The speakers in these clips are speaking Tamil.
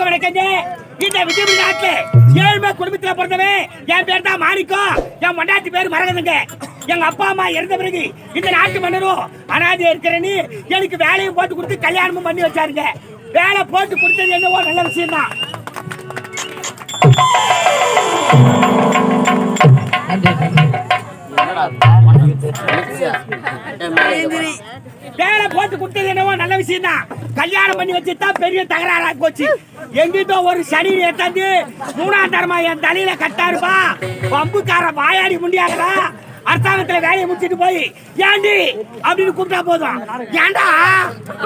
வணக்கம் வணக்கங்க இந்த விஜயபுரி நாட்டுல ஏழ்மை குடும்பத்துல பிறந்தவன். என் பேர் தான் மாணிக்கம் என் மண்டாட்டி பேர் மரகதுங்க. எங்க அப்பா அம்மா இறந்த பிறகு இந்த நாட்டு மன்னரும் அனாதையா இருக்கிறேன்னு எனக்கு வேலையும் போட்டு கொடுத்து கல்யாணமும் பண்ணி வச்சாருங்க. வேலை போட்டு கொடுத்தது என்னவோ நல்ல விஷயம் தான் வேலை போட்டு கொடுத்தது என்னவோ நல்ல விஷயம் தான் கல்யாணம் பண்ணி வச்சுட்டா பெரிய தகராறா போச்சு. எங்கிட்ட ஒரு சனி ஏத்தாந்து மூணாம் தரமா என் தலையில கட்டாருப்பா. பம்புக்கார வாயாடி முடியாதா அரசாங்கத்துல வேலையை முடிச்சிட்டு போய் ஏண்டி? அப்படின்னு கூப்பிட்டா போதும். ஏண்டா?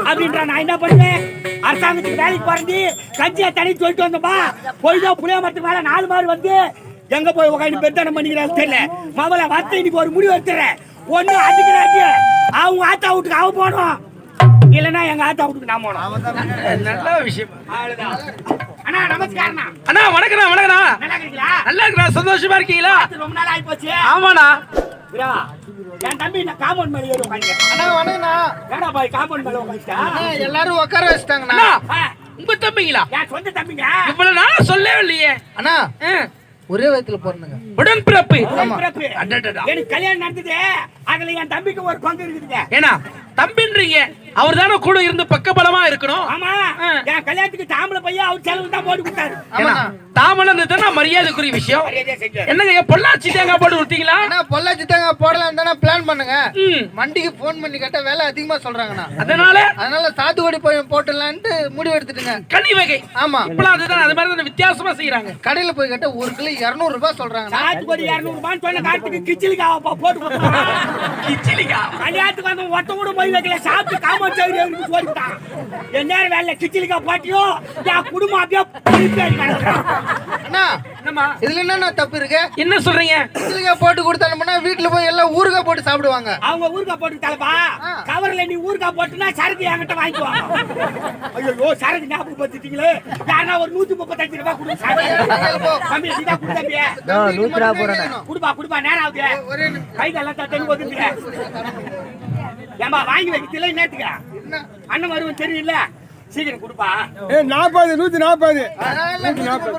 அப்படின்ற. நான் என்ன பண்ணுவேன்? அரசாங்கத்துக்கு வேலைக்கு போறேன் கஞ்சியா தனி சொல்லிட்டு வந்தோம்பா போய் புளிய மரத்துக்கு மேல நாலு மாறு வந்து எங்க போய் உட்காந்து பெத்தனம் பண்ணிக்கிறாங்க தெரியல. மவளை வார்த்தை இன்னைக்கு ஒரு முடிவு எடுத்துறேன். ஒண்ணு அடிக்கிறாட்டி அவங்க ஆத்தா வீட்டுக்கு அவ போனோம். இல்லனா எங்க ஆத்தா வீட்டுக்கு நான் போனோம். நல்ல விஷயம். அண்ணா நமஸ்காரண்ணா அண்ணா வணக்கண்ணா வணக்கண்ணா நல்லா இருக்கீங்களா? நல்லா இருக்கா சந்தோஷமா இருக்கீங்களா? ரொம்ப நாள் ஆகி போச்சு ஆமாண்ணா என் தம்பி நான் காம்பவுண்ட் மேல ஏறி உட்காந்து அண்ணா வணக்கண்ணா ஏடா பாய் காம்பவுண்ட் மேல உட்காந்துட்டா எல்லாரும் உட்கார வச்சுட்டாங்கண்ணா. அண்ணா உங்க தம்பிங்களா? என் சொந்த தம்பிங்க. இவ்வளவு நாள் சொல்லவே இல்லையே. அண்ணா ஒரே வயத்துல பிறந்தங்க உடன்பிறப்பு. எனக்கு கல்யாணம் நடந்தது. அதுல என் தம்பிக்கு ஒரு பங்கு இருக்குதுங்க ஏன்னா தம்பின்றீங்க. அவர் தானே கூட இருந்து பக்கபலமா இருக்கணும்? ஆமா. என் கல்யாணத்துக்கு தாம்பளை பையன் அவர் செலவு தான் போட்டு கொடுத்தாரு. தாமனது தானே மரியாதைக்குரிய விஷயம். மரியாதையா செஞ்சாரு. என்னங்க பொள்ளாச்சி தேங்காய் போட்டு விட்டீங்களா அண்ணா பொள்ளாச்சி தேங்காய் போடலாம் தானே பிளான் பண்ணுங்க. ம். வண்டிக்கு ஃபோன் பண்ணி கேட்டா வேலை அதிகமா சொல்றாங்கண்ணா. அதனால? அதனால சாத்துக்குடி போய் போட்டுடலான்ட்டு முடிவு எடுத்துட்டுங்க. கனி வகை. ஆமா. இப்பெல்லாம் அதுதான் அது மாதிரி தானே வித்தியாசமா செய்யறாங்க கடையில போய் கேட்டா ஒரு கிலோ இருநூறு ரூபாய் சொல்றாங்கண்ணா. சாத்துக்குடி இருநூறு ரூபான்னு சொன்ன காலத்துக்கு கிச்சிலிக்காவ போட்டு கிச்சிலிக்கா? கல்யாணத்துக்கு வந்து ஒருத்த கூட போய் வைக்கல சாப்பிட்டு காமன் சௌரி போட்டுட்டான் என் நேரம் வேலை கிச்சிலிக்கா போட்டியோ என் குடும்பம் அப்படியே பறிப்பு அடிக்கிறாங்க. அண்ணா என்னம்மா? இதுல என்னண்ணா தப்பு இருக்கு? என்ன சொல்றீங்க? இட்லிக்காய் போட்டு கொடுத்தாலும்னா வீட்டுல போய் எல்லாம் ஊறுகாய் போட்டு சாப்பிடுவாங்க. அவங்க ஊருக்கா போட்டு தலப்பா. கவர்ல நீ ஊருக்கா போட்டுனா சரக்கு என்கிட்ட வாங்கிக்குவாங்க. ஐயோ சரக்கு ஞாபகம் பத்துட்டீங்களே யாரா ஒரு நூத்தி முப்பத்தஞ்சு ரூபாய் கொடுங்க தம்பி சீதா கொடுத்தம்பிய நூத்தி நாற்பது குடுப்பா குடுப்பா நேரம் ஆகுது. ஒரே கை எல்லாம் தண்ணி ஒதுங்க ஏம்பா வாங்கி வைக்கல நேத்துக்க? அண்ணன் வருவன் தெரியல. சீக்கிரம் கொடுப்பா. நாற்பது நூத்தி நாற்பது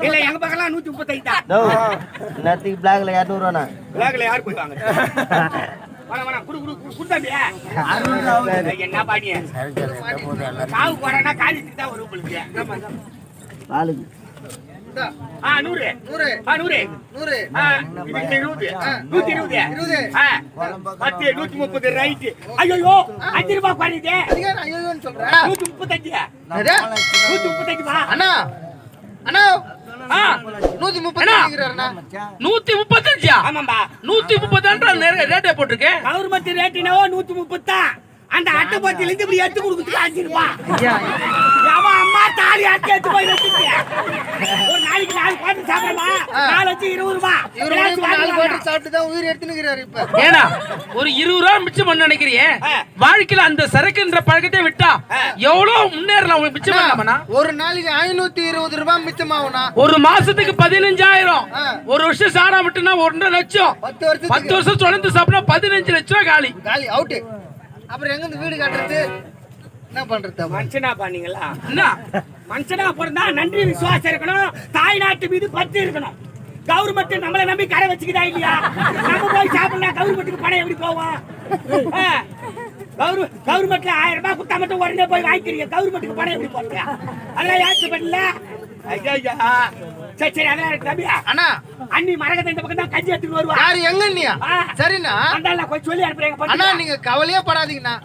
இல்ல எங்க பக்கம் நூத்தி முப்பத்தைந்து தான் நேரத்துக்கு பிளாக்ல இரநூறுவாண்ணா. பேக்ல யார் போய் வாங்க என்ன பாடிய காவு போறேன்னா காரியத்துக்கு தான் வரும் உங்களுக்கு ஆமா, ஆமா. பாலுக்கு ஆ நூறு. நூறு. ஆ நூறு. நூறு. இருபது. நூத்தி இருபது. இருபது. ஆ, பத்து நூத்தி முப்பது ரைட்டு. ஐயோ அஞ்சு ரூபாய் குறையுது. ஐயோன்னு சொல்றேன் நூத்தி முப்பத்தஞ்சு? நூத்தி முப்பத்தஞ்சு பா அண்ணா. அண்ணா. ஆ, நூத்தி முப்பத்தி அண்ணா. நூத்தி முப்பத்தஞ்சா? ஆமாம்பா. நூத்தி முப்பத்தான்ற ரேட்டே போட்டிருக்கேன் கவர்மெண்ட் ரேட்டினவோ நூத்தி முப்பத்தான் அந்த அட்டை பத்தியில இருந்து இப்படி எடுத்து கொடுக்குறதுக்கு அஞ்சு ரூபாய் எவன் அம்மா தாலி அட்டை எடுத்து போய் வச்சுட்டு ஒரு நாளைக்கு நாலு பாட்டு சாப்பிடமா நாலு வச்சு இருபது கிளாஸ் வந்து நாலு பாட்டில் சாப்பிட்டு தான் உயிர் எடுத்துனுக்கிறாரு இப்ப. ஏன்னா ஒரு இருபது ரூபா மிச்சம் பண்ண. வாழ்க்கையில அந்த சரக்குன்ற பழக்கத்தை விட்டா எவ்வளவு முன்னேறலாம் உங்களுக்கு மிச்சம் பண்ணலாமண்ணா? ஒரு நாளைக்கு ஐநூத்தி இருபது ரூபாய் மிச்சமாகும்ண்ணா. ஒரு மாசத்துக்கு பதினஞ்சாயிரம். ஒரு வருஷம் சாரா விட்டுனா ஒன்றரை லட்சம். பத்து வருஷத்துக்கு. பத்து வருஷம் தொடர்ந்து சாப்பிட்டா பதினஞ்சு லட்சம் காலி. காலி அவுட்டு அப்புறம் எங்க இருந்து வீடு கட்டுறது? என்ன பண்றது? மனுஷனா பண்ணீங்களா என்ன? மனுஷனா பிறந்தா நன்றி விசுவாசம் இருக்கணும். தாய் நாட்டு மீது பற்று இருக்கணும். கவர்மெண்ட் நம்மளை நம்பி கடை வச்சுக்கிட்டா இல்லையா? நம்ம போய் சாப்பிடலாம் கவர்மெண்ட்டுக்கு பணம் எப்படி போவோம் ஆ, கவர்மெ- கவர்மெண்ட்ல ஆயிரம் ரூபாய் கொடுத்தா மட்டும் உடனே போய் வாங்கிக்கிறீங்க. கவர்மெண்ட்டுக்கு பணம் எப்படி போறீங்க அதெல்லாம் யாச்சு பண்ணல? ஐயா சரி சரி எனக்கு தம்பியா அண்ணா. அண்ணி மரகத்தை இந்த பக்கம் தான் கஞ்சி எடுத்துட்டு வருவா. யாரு எங்க. சரிண்ணா. அந்தால கொஞ்சம் சொல்லி அனுப்புறேங்க அண்ணா. நீங்க கவலையே படாதீங்கண்ணா.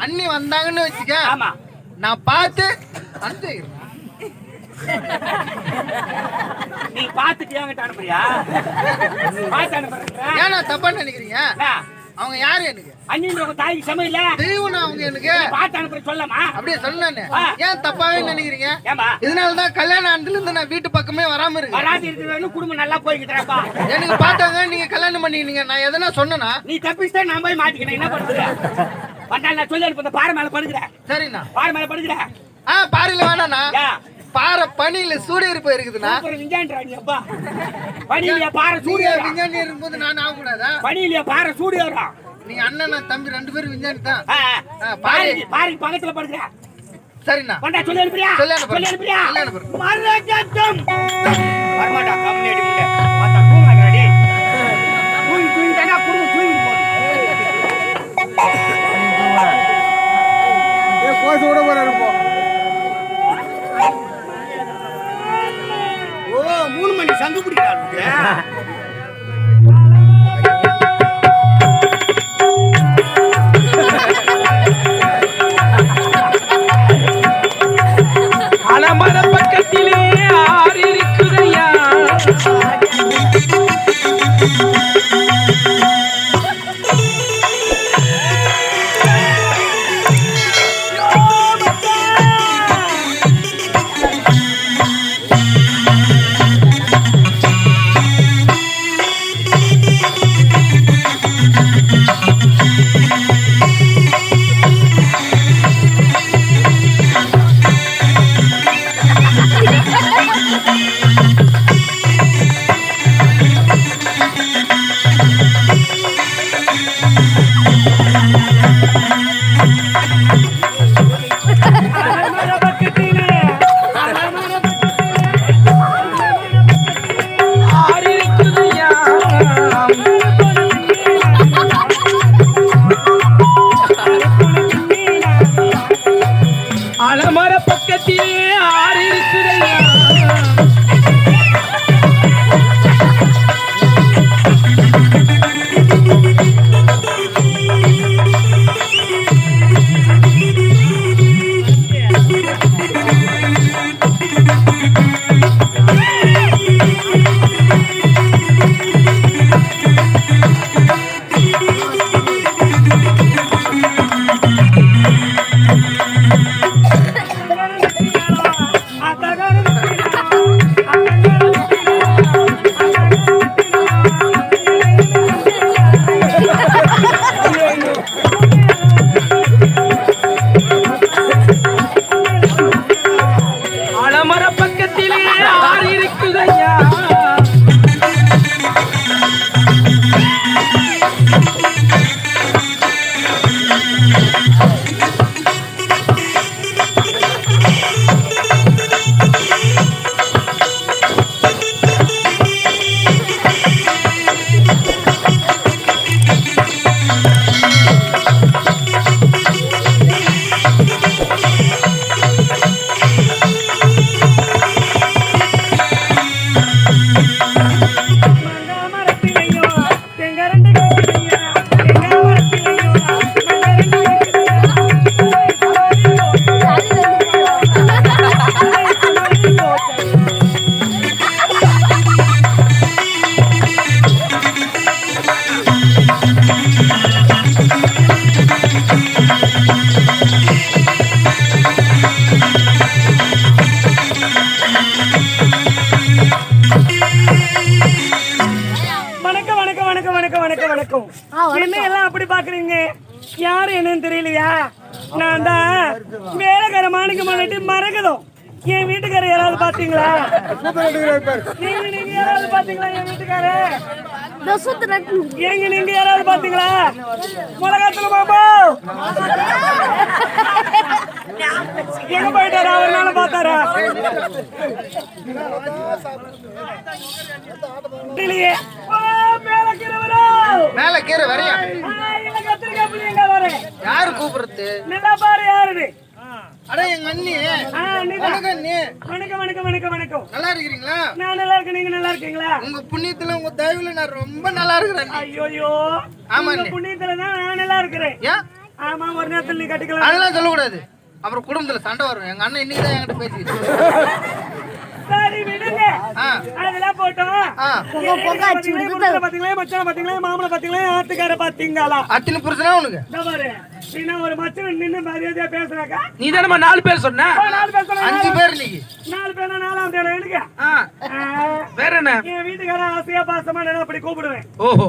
அண்ணி வந்தாங்கன்னு வச்சுக்க. ஆமா. நான் பார்த்து அந்த நீ என்கிட்ட அனுப்புறியா? பாத்து அனுப்புறேன் ஏன்னா தப்பா நினைக்கிறீங்க? அவங்க யாரு எனக்கு? அண்ணின்ற உங்க தாய்க்கு சமம் இல்ல? தெய்வம்ண்ணா அவங்க எனக்கு. பாத்து அனுப்புற சொல்லமா? அப்படியே ஆ. ஏன் தப்பாவே நினைக்கிறீங்க? ஏமா இதனாலதான் கல்யாணம் ஆனதுல இருந்து நான் வீட்டு பக்கமே வராம இருக்கு வராது இருக்கிறவங்க குடும்பம் நல்லா போய்கிட்டுறாப்பா எனக்கு பார்த்தாங்க நீங்க கல்யாணம் பண்ணிக்கினீங்க நான் எதனா சொன்னனா? நீ தப்பிச்சுட்டா நான் போய் மாட்டிக்கிறேன். என்ன பண்றது வந்தால் நான் சொல்லி அனுப்ப பாறை மேல படுக்கிறேன் சரிண்ணா. பாறை மேல படுக்கிறேன் ஆ பாறையில வேணாண்ணா? பாறை பனியில அப்புறம் விஞ்ஞான்றா நீ அப்பா. பனியிலேயே பாறை ஏறும் விஞ்ஞானி இருக்கும்போது நான் ஆகக்கூடாதா? பனியிலேயே பாறை சூடு ஏறும் நீங்க அண்ணன் நான் தம்பி ரெண்டு பேரும் விஞ்ஞானி தான். பாறை. பாறை. பக்கத்துல படுக்கிறேன் சரிண்ணா. கொண்டா சொல்லி அனுப்புறியா? சொல்லி அனுப்புறியா? வரமாட்டா கம்மி ஏ கோசு விட போறாரு இப்போ ஓ மூணு மணி சங்கு பிடிக்கிறாரு மறக்குதும் என் வீட்டுக்கார யாராவது பாத்தீங்களா? நீங்க நீங்க யாராவது பாத்தீங்களா என் வீட்டுக்கார எங்க நீங்க யாராவது பாத்தீங்களா? மிளகாத்துல பாபா எங்க போயிட்டாரா? நாள் பார்த்தாரா? இல்லையே மேல கீரை வரையா கத்திரிக்காய் வரேன் யாரு கூப்பிடுறது? நல்லா பாரு யாருன்னு? அட எங்க அண்ணி. வணக்கம் அண்ணி. வணக்கம் வணக்கம் வணக்கம் வணக்கம் நல்லா இருக்கிறீங்களா? நான் நல்லா இருக்கேன். நீங்க நல்லா இருக்கீங்களா? உங்க புண்ணியத்துல உங்க தயவுல நான் ரொம்ப நல்லா இருக்கிறேன் அண்ணி. ஐயோயோ. ஆமா. புண்ணியத்துல தான் நான் நல்லா இருக்கிறேன். ஆமா ஒரு நேரத்துல நீ கட்டிக்கலாம். அதெல்லாம் சொல்லக்கூடாது. அப்புறம் குடும்பத்துல சண்டை வரும். எங்க அண்ணன் இன்னைக்கு தான் என்கிட்ட பேசிட்டு சரி விடுங்க ஆ. அதெல்லாம் போட்டோம் ஆ. பொங்க பொங்க அடிச்சு பாத்தீங்களா மச்சான் பாத்தீங்களா மாமலை பாத்தீங்களா ஆத்துக்கார பாத்தீங்களா? அத்தினு புருஷனா உனக்கு? இந்த பாரு நீ ஒரு மச்சன் நின்னு மரியாதையா பேசுறாக்கா? நீ தானே நாலு பேர் சொன்ன? நாலு பேர் சொன்னா அஞ்சு பேர் இன்னைக்கு. நாலு பேர் நாலாம் தேவை எனக்கு வேற என்ன? என் வீட்டுக்கார ஆசையா பாசமா நான் அப்படி கூப்பிடுவேன். ஓஹோ.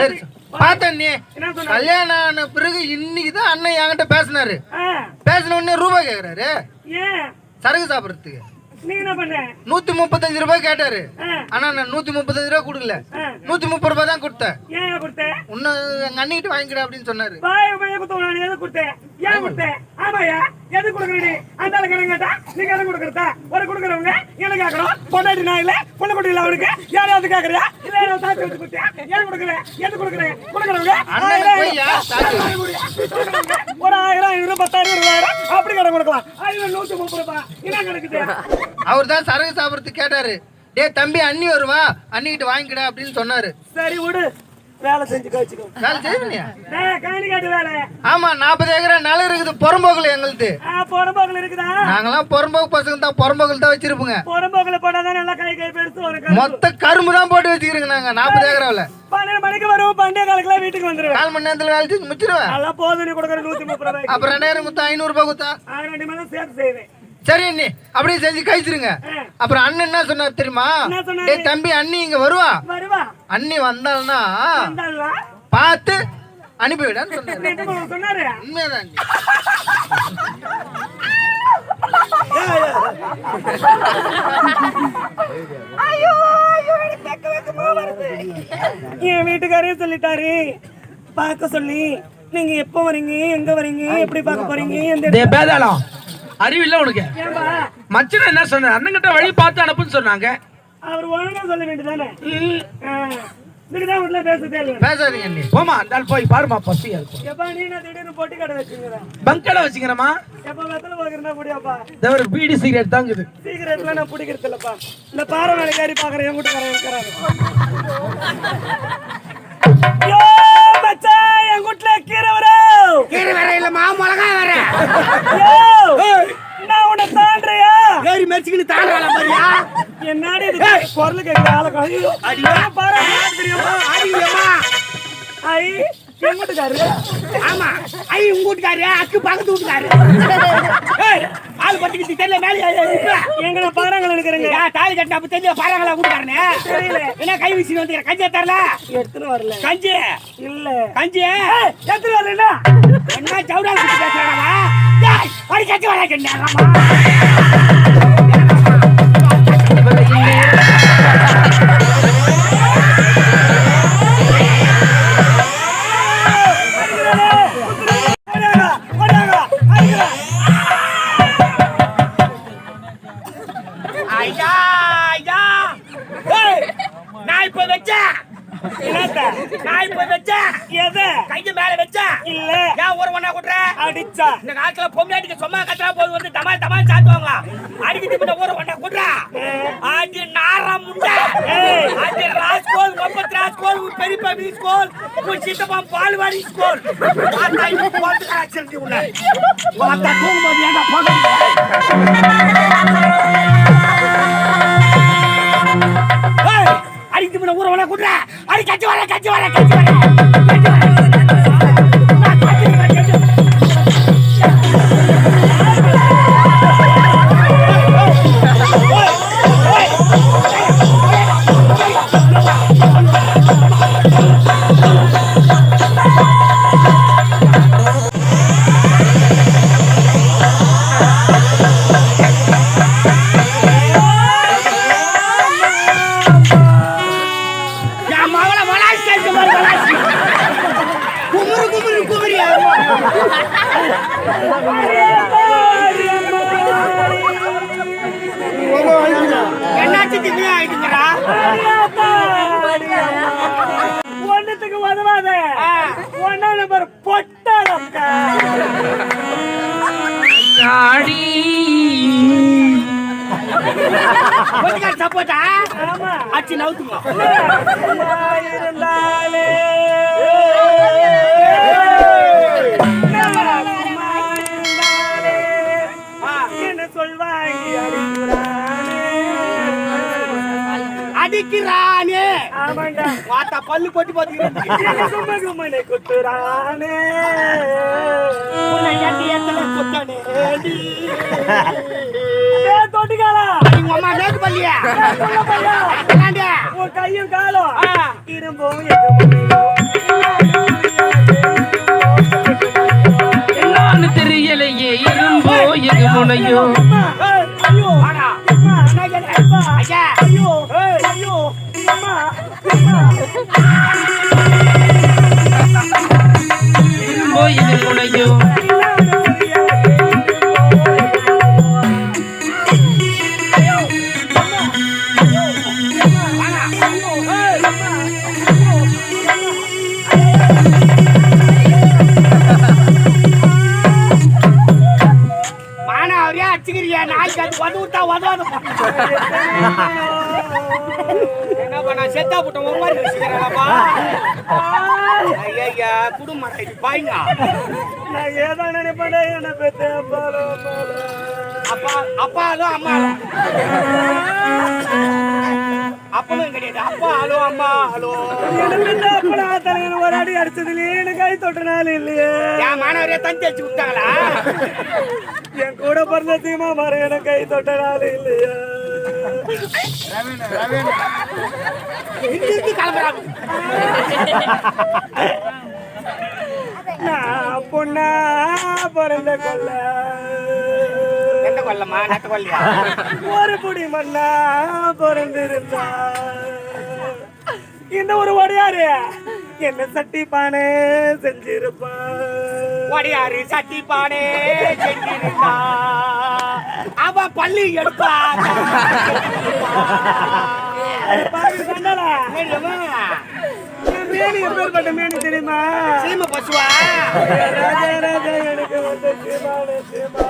சரி பார்த்தேன் நீ. என்ன சொன்ன கல்யாணம் ஆன பிறகு இன்னைக்கு தான் அண்ணன் என்கிட்ட பேசினாரு. பேசின உடனே ரூபாய் கேக்குறாரு. ஏன்? சரக்கு சாப்பிடுறதுக்கு. நீ நூத்தி முப்பத்தஞ்சு ரூபாய் கேட்டாரு. ஆனா நான் நூத்தி முப்பத்தஞ்சு ரூபாய் கொடுக்கல. நூத்தி முப்பது ரூபாய் தான் கொடுத்தேன். இன்னும் எங்க அண்ணிக்கிட்ட வாங்கிக்கிட அப்படின்னு சொன்னாரு. கொடுத்தேன். ஏன் கொடுத்தேன்? ஆமாயா எது கொடுக்குறீ அந்த கேட்டா நீங்க எது கொடுக்குறதா? ஒரு கொடுக்குறவங்க என்ன கேட்கணும்? பொண்டாட்டி இல்ல பொண்ணு குட்டி இல்ல அவனுக்கு யாராவது கேட்கறியா? இல்ல யாராவது தாத்தி வச்சு குட்டியா ஏன் கொடுக்குறேன் எது கொடுக்குறேன் கொடுக்குறவங்க ஒரு ஆயிரம் ஐநூறு பத்தாயிரம் இருபதாயிரம் அப்படி கடன் கொடுக்கலாம். ஐநூறு நூத்தி முப்பது ரூபாய் என்ன கிடைக்குது அவர் தான் சரகு சாப்பிடறதுக்கு கேட்டாரு. டேய் தம்பி அண்ணி வருவா. அண்ணிக்கிட்ட வாங்கிக்கடா அப்படின்னு சொன்னாரு. சரி விடு. வேலை செஞ்சு கழிச்சுக்கோ வேலை செய்வீங்க காணி காட்டு வேலை. ஆமா நாற்பது ஏக்கரா நிலம் இருக்குது. புறம்போக்குல எங்களுது? புறம்போக்கில் இருக்குதா? நாங்கெல்லாம் புறம்போக்கு பசங்க தான். புறம்போக்குல தான் வச்சிருப்போங்க. புறம்போக்கில் போட்டாதான் நல்லா கை கை பெருசு மொத்த கரும்பு தான் போட்டு வச்சுக்கிறோங்க நாங்க நாற்பது ஏக்கராவில். பன்னெண்டு மணிக்கு வருவோம் பண்டிகை காலக்குலாம் வீட்டுக்கு வந்துருவேன். கால் மணி நேரத்துல வேலை செஞ்சு முடிச்சிருவேன். நல்லா போதும் நீ கொடுக்குற நூத்தி முப்பது அப்புறம் ரெண்டாயிரம் குத்தா ஐநூறு ரூபாய் குத்தா சேர்த்து செய்வேன். சரி அண்ணி அப்படியே செஞ்சு கழிச்சிருங்க. அப்புறம் அண்ணன் என்ன சொன்னார் தெரியுமா? தம்பி அண்ணி இங்க வருவா. அண்ணி வந்தாள்னா வந்தாளா? பார்த்து அனுப்பிவிடான்னு சொன்னாரு. வருது. என் வீட்டுக்காரே சொல்லிட்டாரு. பார்க்க சொல்லி நீங்க எப்போ வரீங்க? எங்க வரீங்க? எப்படி பார்க்க போறீங்க? டேய் பேதாளம். அறிவில்ல உனக்கு. மச்சன் என்ன சொன்ன அண்ணன்கிட்ட வழி பார்த்து அனுப்புன்னு சொன்னாங்க. அவர் ஒழுங்கா சொல்ல வேண்டியதானே இதுக்குதான் உள்ள பேச தேவை. பேசாதீங்க அண்ணி போமா அந்த போய் பாருமா பசியா இருக்கும். எப்பா நீ நான் திடீர்னு பொட்டி கடை வச்சுக்கிறேன்? பங்கடை வச்சுக்கிறமா எப்ப வெத்தலை போகிறதா முடியாப்பா ஒரு பீடி சிகரெட் தாங்குது சீக்கிரட்லாம் நான் பிடிக்கிறது இல்லப்பா. இந்த பாறை வேலைக்காரி பாக்குறேன் என் வீட்டுக்காரன் இருக்கிறாரு. யோ, மச்சான், என் வீட்டுல கீரை வரும். கீரை வர இல்லம்மா மிளகா வர. நான் உன்னை தாண்டுறியா? ஏறி மெரிச்சுக்கிட்டு தாண்டால பாரியா? என்னடி இது குரலு கேட்குற ஆளை. நான் பாரு, தெரியுமா? அடிங்கம்மா ஐ, என் வீட்டுக்காரரு. ஆமா ஐ உங்க வீட்டுக்காரு அக்கு பக்கத்து வீட்டுக்காரு ஆள் பத்திக்கிட்டு தெரியல மேலே. எங்கன பாறாங்கல்ல இருக்கிறேங்க. தாலி கட்டின அப்ப தெரியல பாருங்களா வீட்டுக்காரனே தெரியல. என்ன கை வீசி வந்துக்கிற கஞ்சி தரல எடுத்துன்னு வரல. கஞ்சி இல்ல. கஞ்சி ஏய், எடுத்துன்னு வரல. என்ன சவுடால் குட்டி பேசுறாடா ஏய் ஒரு பால்வாடி ஸ்கோல் பார்த்தா இது போட்டு ஆக்சிடென்ட் உள்ள பார்த்தா தூங்கும்போது ஏன்டா போக சப்போட்டா நவுத்துங்க சும்மா இருந்தாலே. பல்லு கொட்டி சும்மா சும்மனை குத்துறானே தொட்டிக்காலா உங்க அம்மா? உன் கையும் காலும். என்னன்னு தெரியலையே இரும்போ எது முனையோ கிடையாது அப்பா அம்மா பெத்த அப்பனா தலையில ஒரு அடி அடிச்சதுலயே எனக்கு கை தொட்ட நாள் இல்லையே என் மாணவரே தந்தி வச்சு விட்டாங்களா என் கூட பிறந்த மரம் எனக்கு கை தொட்ட நாள் இல்லையே. கிளம்புறாங்க நான் பொண்ணா பிறந்த கொல்ல எந்த கொல்லம்மா நட்ட கொல்லையா ஒரு புடி மண்ணா பிறந்திருந்தா. இந்த ஒரு ஒடையாரு. என்ன சட்டி பானை செஞ்சிருப்பான் ஒடியாரு சட்டி பானே செஞ்சிருந்தா. அவ பள்ளி எடுப்பா? என் மேனி எப்பேற்பட்ட மேனி தெரியுமா? சீம பசுவா? ராஜா ராஜா எனக்கு வந்து சீமானே கோடியம்மா.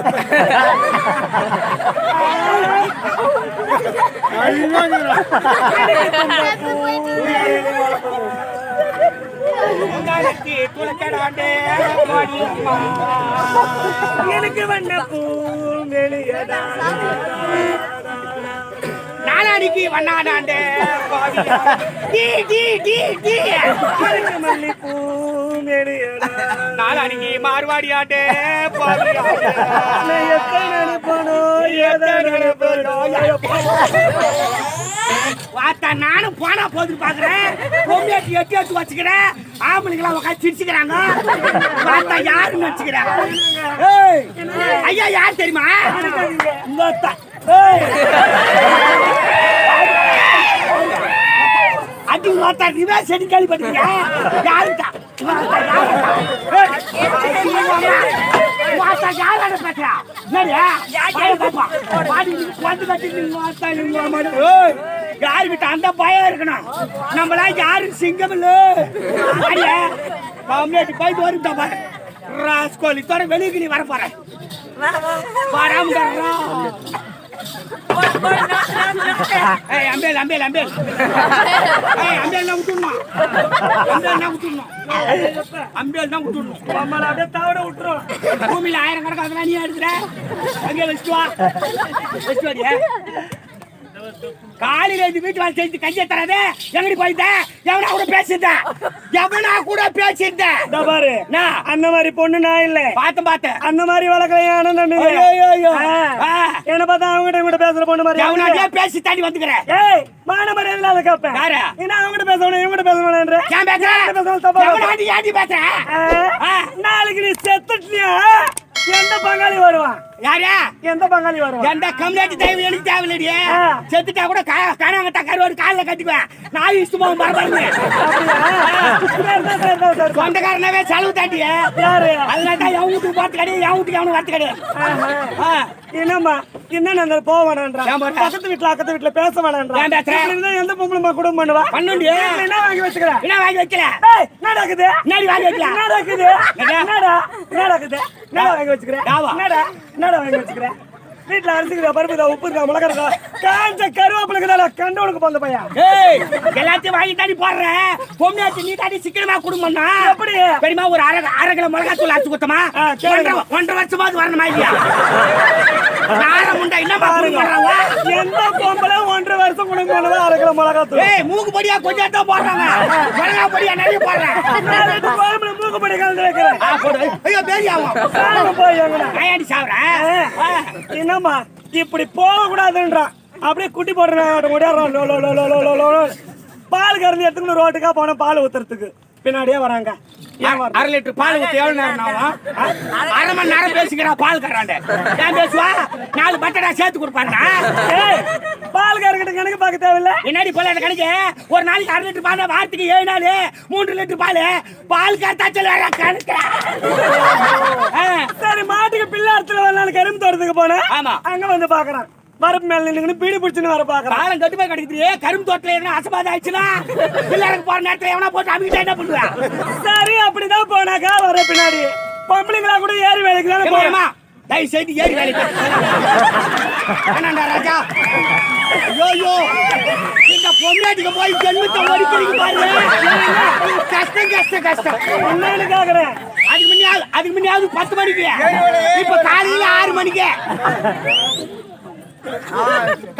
எனக்கு வண்ண பூ மெளியடா நாளானிக்கு வண்ணாடாண்டே கோடியா. டீ, மல்லிப்பூ நாளானிக்கு எதை நினைப்பானோ வாத்தா நானும் போனா போது பாக்குறேன். பொம்மையாட்டி எட்டி எடுத்து வச்சுக்கிறேன் ஆம்பளைங்களாம் உட்காந்து சிரிச்சுக்கிறாங்க. வாத்தா யாருன்னு வச்சுக்கிறேன்? ஏய், ஐயா யார் தெரியுமா? உங்க அத்தா. அடி வாத்தா கேள்விப்பட்டீங்க யாருக்கா யாருக்கிட்ட அந்த பயம் இருக்கணும் நம்மளா யாரு சிங்கம் இல்ல போயிட்டு வருதா பாரு ராஸ்கோலி தோற வெளியே நீ வர போற வராம ஏய் அம்பேல் அம்பேல் அம்பேல் ஏய் அம்பேல் தான் விட்டுடணும் அம்பேல் தான் விட்டுடணும் அம்பேல் தான் விட்டுடணும் நம்மள அப்படியே தவற விட்டுரும் பூமியில ஆயிரம் கணக்கு அதெல்லாம் நீ எடுக்கிற அங்கே வச்சுட்டு வா வச்சுட்டு வாடியா காலையில இந்த வீட்டு வேலை செஞ்சு கையை தராதே. எங்கடி போயிருந்த? எவனா கூட பேசியிருந்த? எவனா கூட பேசியிருந்த? இந்த பாரு நான் அந்த மாதிரி பொண்ணு நான் இல்ல. பார்த்தேன் பார்த்தேன் அந்த மாதிரி வளர்க்கலையா ஆனந்தம். என்ன பார்த்தா அவங்ககிட்ட இவங்கிட்ட பேசுற பொண்ணு மாதிரி இருக்குது. பேசி தாண்டி வந்துக்கிறேன் ஏய் மான மரியாதை இல்லாத கேப்பேன். யாரு? என்ன அவங்ககிட்ட பேசணும் இவங்கிட்ட பேசணும் ஏன் பேசுற? பேசணும் தப்பா எவனாடி ஏன்டி பேசுற? ஆ. நாளைக்கு நீ செத்துட்டியா? எந்த பங்காளி வருவான்? யாரு? எந்த பங்காளி வருவான் எந்த கம்யூனிட்டி தேவை எனக்கு தேவையில்லடியே. செத்துட்டா கூட காணாங்கட்டா கருவாடு காலில் கட்டிக்குவேன். நான் இஷ்டமா மரபாருங்க சொந்தக்காரனவே செலவு தாண்டிய யாரு? அதனால தான் என் வீட்டுக்கு பார்த்து கிடையாது. என் வீட்டுக்கு அவனுக்கு வரத்து கிடையாது. என்னம்மா? என்ன அந்த போக போற? பக்கத்து வீட்டுல அக்கத்து வீட்டுல பேச இருந்தா எந்த பொம்பளை குடும்பம் பண்ணுவா? பண்ணுண்டி. நீ என்ன வாங்கி வச்சுக்கிற? என்ன வாங்கி வைக்கல? என்ன நடக்குது? என்னடி வாங்கி வைக்கல? என்ன நடக்குது? என்னடா? என்ன நடக்குது? என்ன வாங்கி? என்னடா? என்னடா வாங்கி வச்சுக்கிற வீட்டுல அரிசி இருக்குதா, பருப்பு இருக்குதா, உப்பு இருக்கா மிளகா இருக்கா? காஞ்ச கருவேப்பிலை இருக்குதா கண்டு உனக்கு போந்த பையன். ஏய் எல்லாத்தையும் வாங்கி தாண்டி போடுறேன் பொம்மையாச்சு நீ தாண்டி சிக்கனமா குடும்பம்னா எப்படி? பெரியமா ஒரு அரை அரை கிலோ மிளகாய் தூள் அரைச்சு கேளுங்க. ஒன்றரை வருஷமாவது வரணுமா இல்லையா? நார முண்டை என்னமா குடும்பம் எந்த பொம்பளை ஒன்றரை வருஷம் பண்ணுவா அரை கிலோ மிளகா தூள் ஏய் மூக்கு பொடியா கொஞ்சம் தான் போடுறாங்க. மிளகாய் பொடியா நிறைய போடுறேன். தூக்கப்படி கலந்து வைக்கிறேன் ஐயோ போய் சாப்பிட்றேன் என்னம்மா இப்படி போக கூடாதுன்றான் அப்படியே குட்டி போடுறேன் முடியாடுறான் லோ, பால் கறந்து எடுத்துக்கணும் ரோட்டுக்கா போனேன் பால் ஊத்துறதுக்கு. பின்னாடியே வராங்க. அரை லிட்டர் பால் ஊற்றி எவ்வளோ நேரம் ஆகும்? அரை மணி நேரம் பேசிக்கிறா பால் கறாண்ட ஏன் பேசுவா? நாலு பட்டடா சேர்த்து கொடுப்பாருடா ஏய், பால் கறக்கிட்ட கணக்கு பார்க்க தேவையில்ல. என்னடி போல கணக்கு? ஒரு நாளைக்கு அரை லிட்டர் பால் வாரத்துக்கு ஏழு நாள்? மூன்று லிட்டர் பால்? பால் கறத்தா சொல்ல கணக்கு சரி மாட்டுக்கு பிள்ளாரத்துல வரலான்னு கரும்பு தோட்டத்துக்கு போனேன். ஆமா. அங்க வந்து பாக்குறான் வரப்பு மேல நின்று பீடி பிடிச்சுன்னு வர பாக்குறான் காலம் கட்டு போய் கிடைக்குது கரும்பு தோட்டத்துல எதுனா அசபாதம் ஆயிடுச்சுன்னா பிள்ளைக்கு போற நேரத்துல எவனா போட்டு அமைக்கிட்டா என்ன பண்ணுவேன் சரி அப்படிதான் போனாக்கா வர பின்னாடி. பொம்பளைங்களா கூட ஏறி வேலைக்கு தானே போறோம் தயவு செய்து ஏறி வேலைக்கு வேணாண்டா ராஜா? ஐயோ இந்த பொம்மையாட்டுக்கு போய் ஜென்மத்தை ஒடிக்கிறீங்க பாருங்க கஷ்டம் கஷ்டம் கஷ்டம். என்னன்னு கேக்குறேன். அதுக்கு முன்னாடி அதுக்கு முன்னாடி பத்து மணிக்கு. இப்ப காலையில ஆறு மணிக்கு.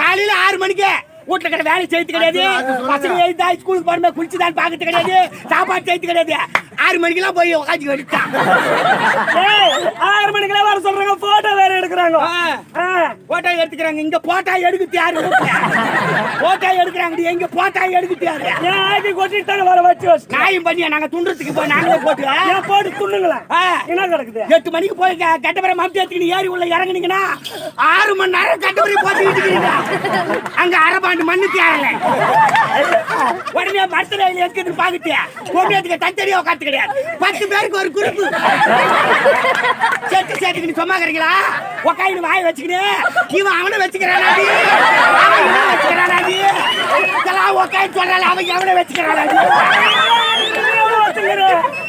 காலையில ஆறு மணிக்கு வீட்டுல கடை வேலை செய்து கிடையாது. பசங்க எழுந்தா ஸ்கூலுக்கு போறமே குளிச்சுதான் பாக்கிறது கிடையாது. சாப்பாடு செய்து கிடையாது. ஆறு மணிக்கெல்லாம் போய் உட்காந்து வெடித்தான் ஏய், ஆறு மணிக்கெல்லாம் வர சொல்றாங்க போட்டோ வேற எடுக்கிறாங்க. போட்டோ எடுத்துக்கிறாங்க. இங்க போட்டோ எடுக்குது யாரு போட்டோ எடுக்கிறாங்க. எங்க போட்டோ எடுக்குது யாரு ஆக்கி கொட்டிட்டு வர வச்சு காயம் பண்ணியா? நாங்க துண்டுறதுக்கு போய் நாங்களே போட்டு போட்டு துண்ணுங்களேன் ஆ. என்ன கிடக்குது எட்டு மணிக்கு போய் கட்டபுரை மம்டி எடுத்துக்கிட்டு ஏறி உள்ள இறங்குனீங்கன்னா ஆறு மணி நேரம் கட்டபுரை போட்டுக்கிட்டு இருக்கீங்க. அங்க அரபாண்டு மண்ணு தேரல உடனே மரத்துல எடுக்கிறது பாக்கிட்டு பொண்ணு தனித்தனியா உட்காந்து கிடையாது. பத்து பேருக்கு ஒரு குரூப் சேர்த்து சேர்த்துக்கிட்டு சும்மா கிடைக்கலா உக்காந்து வாய் வச்சுக்கிட்டு இவன் அவனை வச்சுக்கிறானாடி அவன் இவனை வச்சுக்கிறானாடி இதெல்லாம் உக்காந்து சொல்றாள் அவன் எவனை வச்சுக்கிறானாடி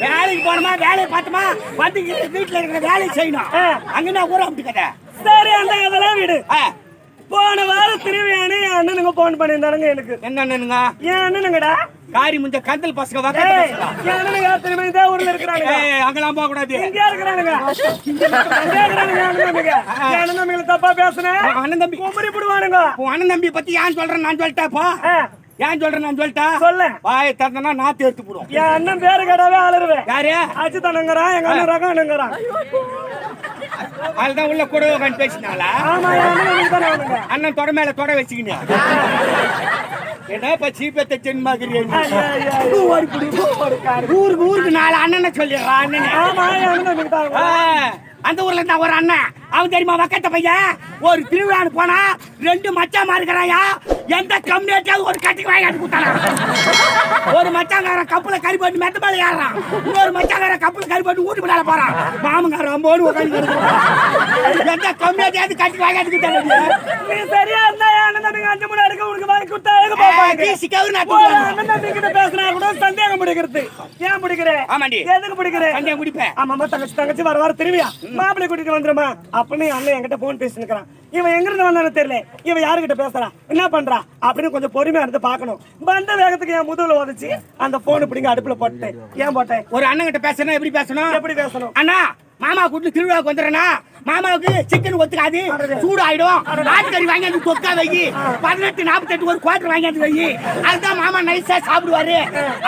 வேலைக்கு போனோமா வேலையை பார்த்தோமா? வந்து வீட்டுல இருக்கிற வேலையை செய்யணும். அங்கன்னா ஊற அப்படி கதை? சரி அந்த அதெல்லாம் விடு. ஆ, போன வாரம் திருவிழானு என் அண்ணனுங்க போன் பண்ணியிருந்தானுங்க எனக்கு. என்னன்னுங்க என் அண்ணனுங்கடா. காரி முஞ்ச கந்தல் பசங்க பசங்க என் அண்ணனுங்க தெரியுமா இந்த ஊர்ல இருக்கிறானுங்க. ஏய் அங்கெல்லாம் போக கூடாது. இங்கே இருக்கிறானுங்க? என் அண்ணனுங்க. என் அண்ணனுங்களை தப்பா பேசுனேன் அண்ணன் தம்பி. குமரி போடுவானுங்க. உன் அண்ணன் தம்பி பத்தி ஏன் சொல்றேன் நான் சொல்லிட்டா போ. ஆ, ஏன் சொல்றேன் நான் சொல்லிட்டா? சொல்லு. வாயை திறந்தனா நாத்து எடுத்து போடும் என் அண்ணன் பேரு கேட்டாவே அலறுவேன் யாரு? அச்சுத்தனங்கிறான் எங்க அண்ணன் ரகம்னுங்கிறான் அதுதான் உள்ள கூட உட்காந்து பேசினாங்களா அண்ணன் தொட மேல தொட வச்சுக்கினு. என்னப்பா ஐயா, ஐயா, ஐயா. ஊருக்கு ஊருக்கு நாலு அண்ணனை சொல்லிடுறான் அண்ணன். அந்த ஊர்ல இருந்தா ஒரு அண்ணன். அவன் தெரியுமா வக்கத்த பையன்? ஒரு திருவிழான்னு போனா ரெண்டு மச்சான் இருக்கிறாயா? எந்த கம்யூனிட்டியாவது ஒரு கட்டிக்கு வாங்கி கொடுத்தானா? ஒரு மச்சாங்காரன் கப்புல கறி போட்டு மெத்த மேல ஏறான் இன்னொரு மச்சாங்காரன் கப்புல கறி போட்டு ஊட்டு மேல போறான். மாமங்காரன் அம்போடு உட்காந்து எந்த கம்யூனிட்டியாவது கட்டி வாங்கி கொடுத்தாங்க நீ? சரியா இருந்தா அண்ணன் அஞ்சு மணி அடிக்க உனக்கு வாங்கி கொடுத்தா கிட்ட பேசினா கூட சந்தேகம் பிடிக்கிறது. ஏன் பிடிக்கிறேன் ஆமாண்டி. எதுக்கு பிடிக்கிறேன் சந்தேகம் பிடிப்பேன். ஆமாமா தங்கச்சி தங்கச்சி வர வர திரும்பியா? மாப்பிள்ளை கூட்டிட்டு வந்துருமா? அப்படின்னு அண்ணன் என்கிட்ட போன் பேசினுக்கிறான். இவன் எங்க இருந்து வந்தானு தெரியல. இவன் யாருகிட்ட பேசுறான் என்ன பண்றா? அப்படின்னு கொஞ்சம் பொறுமையா இருந்து பார்க்கணும். வந்த வேகத்துக்கு என் முதுகுல உதச்சு அந்த போன் பிடிங்க அடுப்புல போட்டேன் ஏன் போட்டேன்? ஒரு அண்ணன் கிட்ட பேசணும் எப்படி பேசணும்? எப்படி பேசணும்? அண்ணா மாமா கூட்டு திருவிழாவுக்கு வந்துடுறேனா மாமாவுக்கு சிக்கன் ஒத்துக்காது சூடு ஆயிடும் ஆட்டுக்கறி வாங்கி வந்து தொக்கா வை. பதினெட்டு நாற்பத்தெட்டு ஒரு குவார்டர் வாங்கி வந்து வை. அதுதான் மாமா நைஸா சாப்பிடுவாரு.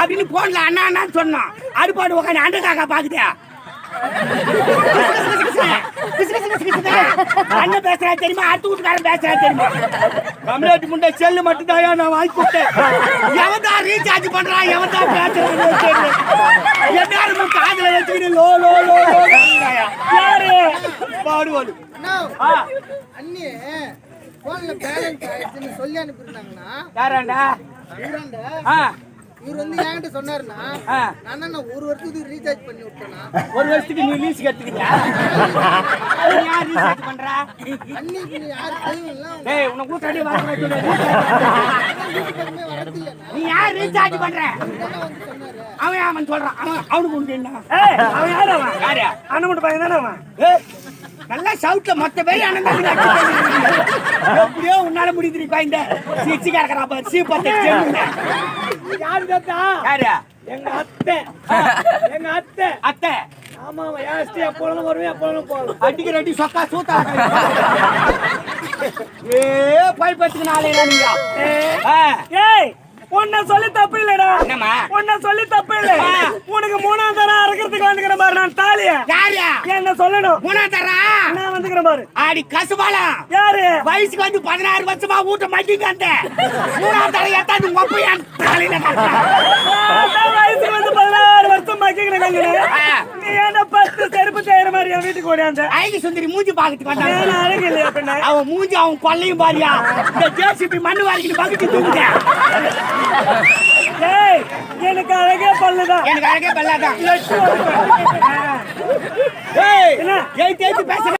அப்படின்னு போன்ல அண்ணா அண்ணான்னு சொன்னான். அடுப்பாடு உட்காந்து அண்டை காக்கா பாக்குதே. அண்ணன் பேசுறா தெரியுமா அடுத்த வீட்டுக்காரன் பேசுறா தெரியுமா கம்யூனிட்டி முண்டை செல்லு மட்டும் தான் நான் வாங்கி கொடுத்தேன் எவன் தான் ரீசார்ஜ் பண்றான் எவன் தான் பேசுறான் எல்லாரும் காதுல வச்சுக்கிட்டு லோ லோ லோ லோ யாரு பாடுவாடு அண்ணி போன்ல பேலன்ஸ் ஆயிடுச்சுன்னு சொல்லி அனுப்பியிருந்தாங்கன்னா யாராண்டா? இவராண்ட ஆ, இவர் வந்து என்கிட்ட சொன்னாருன்னா. நான் தான் ஒரு வருஷத்துக்கு ரீசார்ஜ் பண்ணி விட்டேனா? ஒரு வருஷத்துக்கு நீ லீஸ் கட்டுக்கிறியா நீ யார் ரீசார்ஜ் பண்றா? அன்னைக்கு நீ யார் டேய் கூட்டாடி வரதில்லை. நீ யார் ரீசார்ஜ் பண்ற? அவன் அவன் சொல்றான்? அவன் அவனுக்கு உண்டு என்ன? அவன் யாரு அவன்? யாரு? அண்ணன் மட்டும் பையன் தானே அவன்? நல்லா சவுட்ல மொத்த பேர் அண்ணன் எப்படியோ உன்னால முடியுது இந்த சிக்ஸிக்கா இருக்கிறா பாரு. சீப்பத்தை யாரு தாத்தா? யாரு? எங்க அத்தை. எங்க அத்தை. அத்தை. ஆமா ஆமா யாஸ்டி எப்பொழுதும் வருவேன் எப்பொழுதும் போதும் அடிக்கிற அடி சொக்கா சூத்தா. ஏ போய் பத்துக்கு நாளே நீங்க ஏய். உன்னை சொல்லி தப்பு இல்லடா? உன்னை சொல்லி தப்பு இல்ல. உனக்கு மூணாம் தரம் அறக்கிறதுக்கு வந்துக்கிற பாரு நான் தாலிய. யாரு என்ன சொல்லணும். மூணா தரா? நான் வந்துக்கிற பாரு. ஆடி கசுபாலா. யாரு? வயசுக்கு வந்து பதினாறு வருஷமா வீட்டை மாட்டிங்க அந்த மூணாம் தரம் எத்தாந்து ஒப்பையான் தலையில கட்டுறா. நான் வயசுக்கு வந்து நீ என்ன பத்து செருப்பு செய்யற மாதிரி என் வீட்டுக்கு ஓடியாந்த அழகி சுந்தரி மூஞ்சி பாக்கத்துக்கு வந்தாங்க அழகு இல்லையா பின்ன அவன் மூஞ்சி அவன் கொல்லையும் பாரியா. இந்த ஜேசிபி மண்ணு வாரிக்கிட்டு பக்கத்து தூக்குதே ஏய் எனக்கு அழகே பல்லுதான் எனக்கு அழகே பெல்லாதான் ஏய்? ஏய் தேய்ச்சி பேசுற.